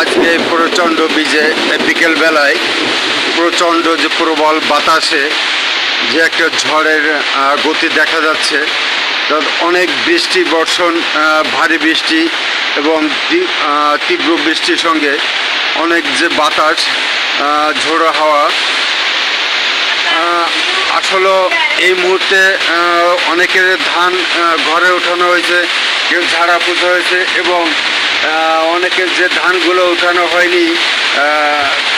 আজকে এই প্রচণ্ড বীজে বিকেল বেলায় প্রচণ্ড যে প্রবল বাতাসে যে একটা ঝড়ের গতি দেখা যাচ্ছে। অনেক বৃষ্টি, বর্ষণ ভারী বৃষ্টি এবং তীব্র বৃষ্টির সঙ্গে অনেক যে বাতাস ঝোড়ো হাওয়া আসলে এই মুহূর্তে অনেকের ধান ঘরে ওঠানো হয়েছে, কেউ ঝাড়া পুজো হয়েছে এবং অনেকের যে ধানগুলো ওঠানো হয়নি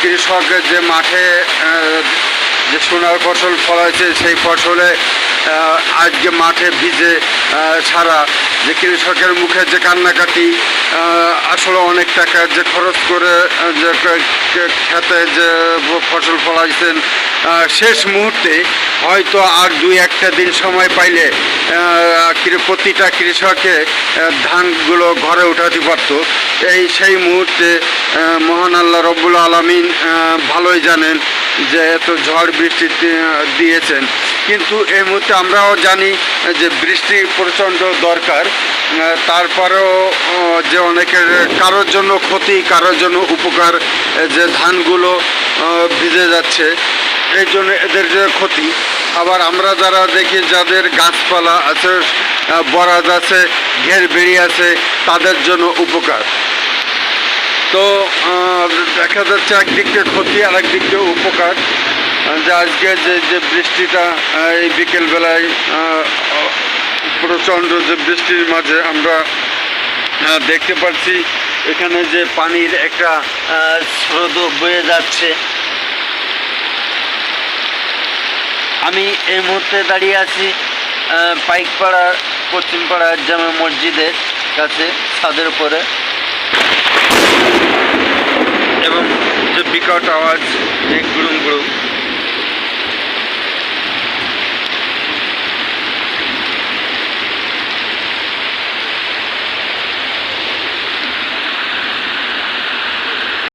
কৃষকের যে মাঠে যে সোনার ফসল ফলাইছে, সেই ফসলে আজকে মাঠে ভিজে ছাড়া যে কৃষকের মুখে যে কান্নাকাটি আসলে অনেক টাকা যে খরচ করে যে খেতে যে ফসল ফলাইছেন শেষ মুহূর্তে হয়তো আর দুই একটা দিন সময় পাইলে প্রতিটা কৃষকে ধানগুলো ঘরে উঠাতে পারতো। এই সেই মুহূর্তে মহান আল্লাহ রব্বুল আলমিন ভালোই জানেন যে এত ঝড় বৃষ্টি দিয়েছেন। কিন্তু এই মুহূর্তে আমরাও জানি যে বৃষ্টি প্রচণ্ড দরকার। তারপরেও যে অনেকের কারোর জন্য ক্ষতি, কারোর জন্য উপকার যে ধানগুলো ভিজে যাচ্ছে, এই জন্য এদের যে ক্ষতি। আবার আমরা যারা দেখি যাদের গাছপালা আছে বরাজ আছে, ঘের বেরিয়ে আছে, তাদের জন্য উপকার। তো দেখা যাচ্ছে একদিক ক্ষতি আর একদিক উপকার। যে আজকে যে যে বৃষ্টিটা এই বিকেলবেলায় প্রচণ্ড যে বৃষ্টির মাঝে আমরা দেখতে পাচ্ছি এখানে যে পানির একটা স্রোত বয়ে যাচ্ছে। আমি এই মুহূর্তে দাঁড়িয়ে আছি আহ, পাইকপাড়া পশ্চিমপাড়া জামে মসজিদের কাছে ছাদের উপরে। এবং যে বিকট আওয়াজ যে গুড়ুম গুড়ুম।